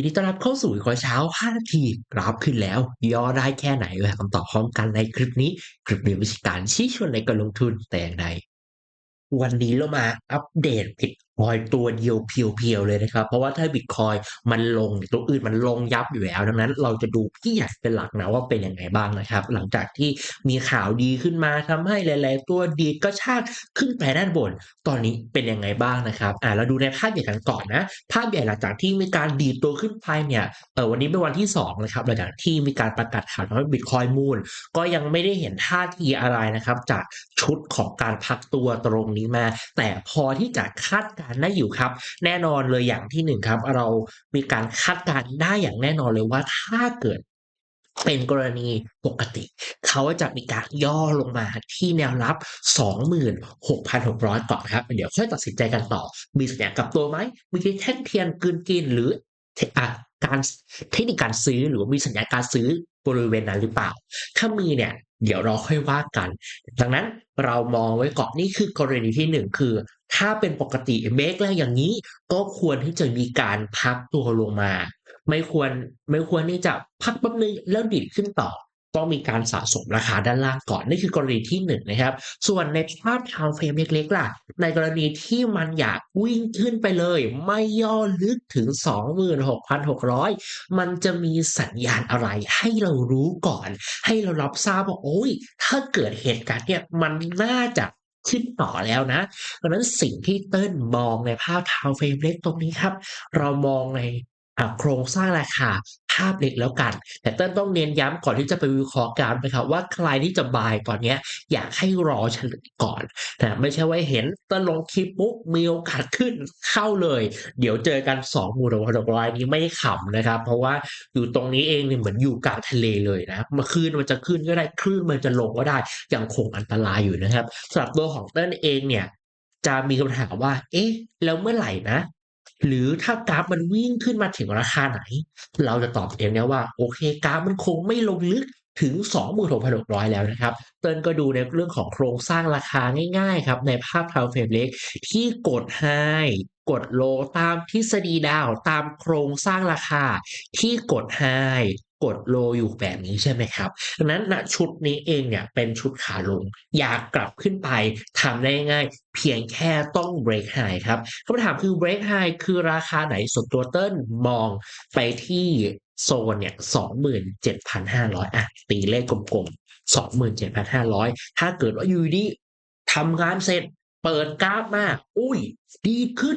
ินดีต้อนรับเข้าสู่วิเคราะห์เช้า5นาทีกราฟขึ้นแล้ว ย่อได้แค่ไหนไปหาคำตอบพร้อมกันในคลิปนี้ คลิปนี้วิชการชี้ชวนในการลงทุนแต่อย่างใดวันนี้เรามาอัปเดตผิด คอยตัวเดียวเพียวๆเลยนะครับ เพราะว่าถ้าบิตคอยมันลงตัวอื่นมันลงยับอยู่แล้ว ดังนั้นเราจะดูพี่ใหญ่เป็นหลักนะว่าเป็นยังไงบ้างนะครับ หลังจากที่มีข่าวดีขึ้นมาทำให้หลาย ๆ ตัวดีก็ชากขึ้นไปด้านบน ตอนนี้เป็นยังไงบ้างนะครับอ่าเราดูในภาพใหญ่กันก่อนนะ ภาพใหญ่หลังจากที่มีการดีตัวขึ้นไปเนี่ยเออวันนี้เป็นวันที่2นะครับหลังจากที่มีการประกาศข่าวว่าบิตคอยมูลก็ยังไม่ได้เห็นท่าทีอะไรนะครับ จากชุดของการพักตัวตรงนี้มา แต่พอที่จะคาดการได้อยู่ครับ แน่นอนเลยอย่างที่หนึ่งครับ เรามีการคาดการณ์ได้อย่างแน่นอนเลยว่าถ้าเกิดเป็นกรณีปกติ เขาจะมีการย่อลงมาที่แนวรับ 26,600 ก่อนครับ เดี๋ยวค่อยตัดสินใจกันต่อ มีสัญญาณกับตัวไหม มีแท่งเทียนกืนกินหรือการเทคนิคการซื้อหรือว่ามีสัญญาณการซื้อบริเวณนั้นหรือเปล่า ถ้ามีเนี่ยเดี๋ยวเราค่อยว่ากัน ดังนั้นเรามองไว้ก่อนนี่คือกรณีที่หนึ่งคือ ถ้าเป็นปกติเบรกแล้วอย่างนี้ ก็ควรที่จะมีการพักตัวลงมา ไม่ควรไม่ควรที่จะพักแป๊บนึงแล้วดิดขึ้นต่อ ต้องมีการสะสมราคาด้านล่างก่อนนี่คือกรณีที่หนึ่งนะครับ ส่วนในภาพทาวเฟรมเล็กๆล่ะ ในกรณีที่มันอยากวิ่งขึ้นไปเลย ไม่ย่อลึกถึง 26,600 มันจะมีสัญญาณอะไรให้เรารู้ก่อน ให้เรารับทราบว่าโอ้ยถ้าเกิดเหตุการณ์เนี่ยมันน่าจะ ขึ้นต่อแล้วนะดังนั้นสิ่งที่เติ้ลมองในภาพทาวเฟรมเล็กตรงนี้ครับ เรามองในโครงสร้างราคาาพเล็กแล้วกัน แต่เต้นต้องเน้นย้ำก่อนที่จะไปวิเคราะห์การนะครับว่าใครที่จะบายตอนเนี้ยอยากให้รอเฉลยก่อนนะไม่ใช่ว่าเห็นเต้นลงคลิปปุ๊บมีโอกาสขึ้นเข้าเลย เดี๋ยวเจอกันสองหมู่ดอกดอกรายนี้ไม่ขำนะครับ เพราะว่าอยู่ตรงนี้เองเนี่ยเหมือนอยู่กลางทะเลเลยนะมาคลื่นมันจะขึ้นก็ได้คลื่นมันจะลงก็ได้ยังคงอันตรายอยู่นะครับสำหรับตัวของเต้นเองเนี่ยจะมีคำถามว่า เอ๊ะ แล้วเมื่อไหร่นะ หรือถ้ากราฟมันวิ่งขึ้นมาถึงราคาไหน เราจะตอบเองนะว่าโอเคกราฟมันคงไม่ลงลึกถึง 26,600 แล้วนะครับ เติ้ลก็ดูในเรื่องของโครงสร้างราคาง่ายๆครับ ในภาพทาวเฟรมเล็กที่กดไฮกดโลตามทฤษฎีดาวตามโครงสร้างราคาที่กดไฮ กดโลอยู่แบบนี้ใช่ไหมครับดังนั้นณชุดนี้เองเนี่ยเป็นชุดขาลง อยากกลับขึ้นไปทำได้ง่าย เพียงแค่ต้อง break high ครับคำถามคือ break high คือราคาไหนส่วนตัวเติ้ลมองไปที่โซนเนี่ย27,500อะตีเลขกลมๆ27,500ถ้าเกิดว่าอยู่ดีทำงานเสร็จ เปิดกราฟมา อุ้ย ดีขึ้น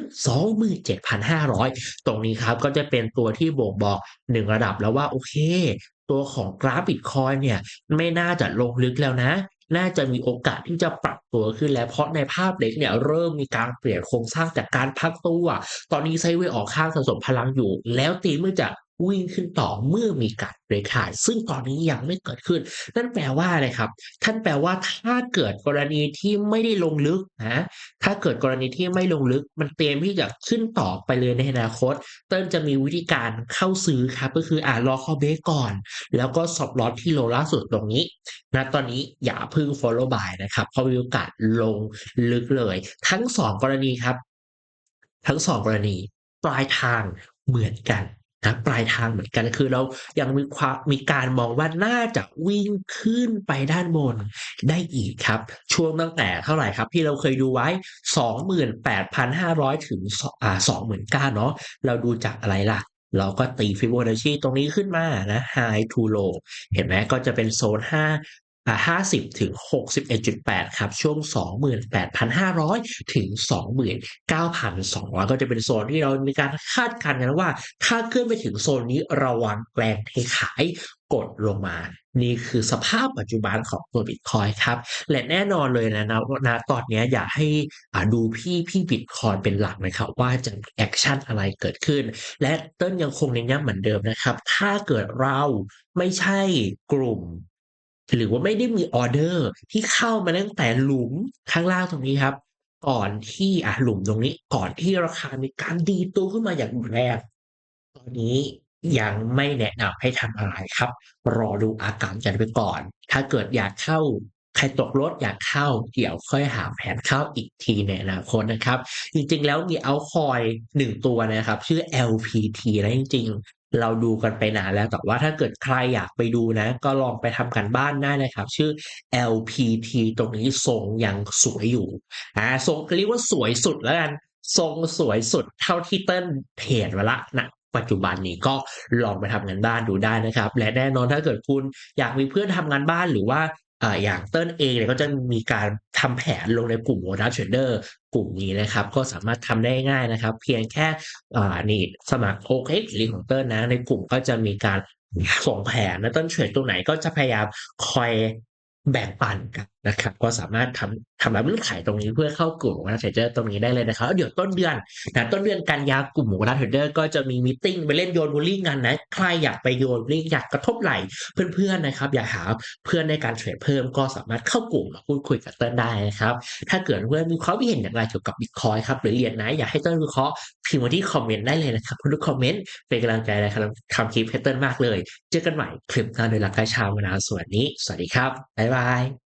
27,500 ตรงนี้ครับก็จะเป็นตัวที่บ่งบอกหนึ่งระดับแล้วว่าโอเค ตัวของกราฟบิตคอยเนี่ย ไม่น่าจะลงลึกแล้วนะ น่าจะมีโอกาสที่จะปรับตัวขึ้นแล้ว เพราะในภาพเล็กเนี่ยเริ่มมีการเปลี่ยนโครงสร้างจากการพักตัว ตอนนี้ไซเวย์ออกข้างสะสมพลังอยู่ แล้วตีเมื่อจะ วิ่งขึ้นต่อเมื่อมีการเบรกขาย ซึ่งตอนนี้ยังไม่เกิดขึ้น นั่นแปลว่าอะไรครับท่านแปลว่าถ้าเกิดกรณีที่ไม่ได้ลงลึกนะถ้าเกิดกรณีที่ไม่ลงลึก มันเตรียมที่จะขึ้นต่อไปเลยในอนาคต เติ้ลจะมีวิธีการเข้าซื้อครับก็คืออ่ารอเข้าเบรกก่อน แล้วก็สอบลอตที่โลล่าสุดตรงนี้นะตอนนี้อย่าพึ่ง follow by นะครับเพราะมีโอกาสลงลึกเลย ทั้งสองกรณีครับ ทั้งสองกรณีปลายทางเหมือนกัน นะปลายทางเหมือนกันคือเรายังมีความมีการมองว่าน่าจะวิ่งขึ้นไปด้านบนได้อีกครับ ช่วงตั้งแต่เท่าไหร่ครับ ที่เราเคยดูไว้ 28,500 ถึงอ่า29,000เนาะเราดูจากอะไรล่ะ เราก็ตีฟิโบนัชชีตรงนี้ขึ้นมานะ high to low เห็นไหมก็จะเป็นโซน 5อ่าห้าสิบถึงหกสิบเอ็ดจุดแปดครับ ช่วงสองหมื่นแปดพันห้าร้อยถึงสองหมื่นเก้าพันสองก็จะเป็นโซนที่เรามีการคาดการณ์กันว่า ถ้าขึ้นไปถึงโซนนี้ระวังแกลงเทขายกดลงมา นี่คือสภาพปัจจุบันของตัวบิตคอยครับ และแน่นอนเลยนะนะนะตอนนี้อยากให้อ่าดูพี่พี่บิตคอยเป็นหลักนะครับ ว่าจะแอคชั่นอะไรเกิดขึ้น และเต้นยังคงเน้นย้ำเหมือนเดิมนะครับ ถ้าเกิดเราไม่ใช่กลุ่ม หรือว่าไม่ได้มีออเดอร์ที่เข้ามาตั้งแต่หลุมข้างล่างตรงนี้ครับ ก่อนที่อะหลุมตรงนี้ ก่อนที่ราคามีการดีตัวขึ้นมาอย่างรุนแรงตอนนี้ยังไม่แนะนำให้ทำอะไรครับ รอดูอาการกันไปก่อน ถ้าเกิดอยากเข้าใครตกรถอยากเข้า เดี๋ยวค่อยหาแผนเข้าอีกทีในอนาคตนะครับ จริงๆแล้วมีเอาคอยหนึ่งตัวนะครับ ชื่อ LPT นะจริง เราดูกันไปนานแล้วแต่ว่าถ้าเกิดใครอยากไปดูนะ ก็ลองไปทำกานบ้านได้นะครับ ชื่อ LPT ตรงนี้ทรงยังสวยอยู่อ่าทรงเรียกว่าสวยสุดแล้วกันทรงสวยสุดเท่าที่เติ้ลเทรดมาละนะปัจจุบันนี้ก็ลองไปทำงานบ้านดูได้นะครับ และแน่นอนถ้าเกิดคุณอยากมีเพื่อนทำงานบ้านหรือว่า อ่าอย่างเติ้ลเองเนี่ยก็จะมีการทำแผนลงในกลุ่ม Moda Trader กลุ่มนี้นะครับ ก็สามารถทำได้ง่ายนะครับ เพียงแค่อ่านี่สมัคร OKX ลิงของเติ้ลนะ ในกลุ่มก็จะมีการส่งแผนนะเติ้ลเทรดตรงไหนก็จะพยายามคอยแบ่งปันกัน นะครับก็สามารถทำทำแบบเงื่อนไขตรงนี้เพื่อเข้ากลุ่ม Moda Trader ตรงนี้ได้เลยนะครับเดี๋ยวต้นเดือนนะต้นเดือนกันยากลุ่ม Moda Trader ก็จะมีมีตติงไปเล่นโยน Bowling กันนะใครอยากไปโยน Bowling อยากกระทบไหลเพื่อนๆนะครับ อยากหาเพื่อนในการเทรดเพิ่มก็สามารถเข้ากลุ่มมาพูดคุยกับเติ้ลได้นะครับถ้าเกิดเพื่อนมีความคิดเห็นอย่างไรเกี่ยวกับบิตคอยนครับหรือเหรียญไหนอยากให้เติ้ลวิเคราะห์พิมพ์มาที่คอมเมนต์ได้เลยนะครับทุกคอมเมนต์เป็นกำลังใจในการทำคลิปให้เติ้ลมากเลย เจอกันใหม่คลิปหน้าโดยหลักการชาวนาส่วนนี้ สวัสดีครับบ๊ายบาย